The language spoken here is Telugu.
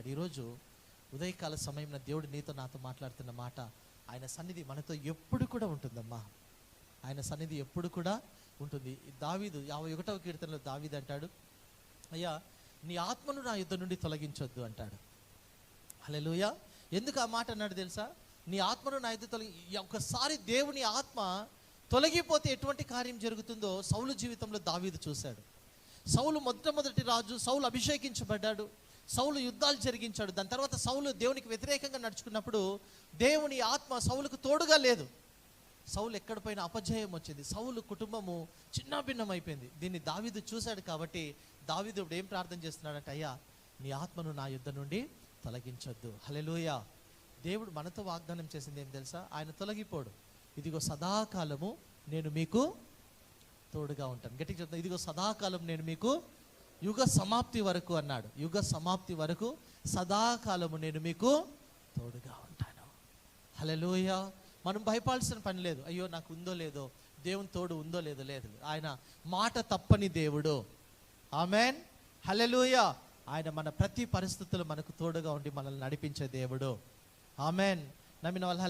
ఈరోజు ఉదయకాల సమయంలో దేవుడు నీతో నాతో మాట్లాడుతున్న మాట ఆయన సన్నిధి మనతో ఎప్పుడు కూడా ఉంటుందమ్మా. ఆయన సన్నిధి ఎప్పుడు కూడా ఉంటుంది. దావీదు యాభై ఒకటవ కీర్తనలో దావీదు అంటాడు అయ్యా నీ ఆత్మను నా యుద్ధ నుండి తొలగించొద్దు అంటాడు. అలెలుయ ఎందుకు ఆ మాట అన్నాడు తెలుసా? నీ ఆత్మను నా యుద్ధ తొలగి ఒకసారి ఒక్కసారి దేవుని ఆత్మ తొలగిపోతే ఎటువంటి కార్యం జరుగుతుందో సౌలు జీవితంలో దావీదు చూశాడు. సౌలు మొట్టమొదటి రాజు సౌలు అభిషేకించబడ్డాడు. సౌలు యుద్ధాలు జరిగించాడు. దాని తర్వాత సౌలు దేవునికి వ్యతిరేకంగా నడుచుకున్నప్పుడు దేవుని ఆత్మ సౌలుకు తోడుగా లేదు. సౌలు ఎక్కడ పోయిన అపజయం వచ్చింది. సౌలు కుటుంబము చిన్నాభిన్నం అయిపోయింది దీన్ని దావీదు చూశాడు కాబట్టి దావిదు ఇప్పుడు ఏం ప్రార్థన చేస్తున్నాడంటే అయ్యా నీ ఆత్మను నా యుద్ధ నుండి తొలగించొద్దు. హలెలూయా దేవుడు మనతో వాగ్దానం చేసింది ఏం తెలుసా? ఆయన తొలగిపోడు. ఇదిగో సదాకాలము నేను మీకు తోడుగా ఉంటాను. గట్టి చెప్తాను ఇదిగో సదాకాలం నేను మీకు యుగ సమాప్తి వరకు అన్నాడు. యుగ సమాప్తి వరకు సదాకాలము నేను మీకు తోడుగా ఉంటాను. హలోయ మనం భయపాల్సిన పని లేదు. అయ్యో నాకు ఉందో లేదో దేవుని తోడు ఉందో లేదో లేదు. ఆయన మాట తప్పని దేవుడు. ఆమెన్. హలెలూయ ఆయన మన ప్రతి పరిస్థితులు మనకు తోడుగా ఉండి మనల్ని నడిపించే దేవుడు. ఆమెన్. నమ్మిన వాళ్ళు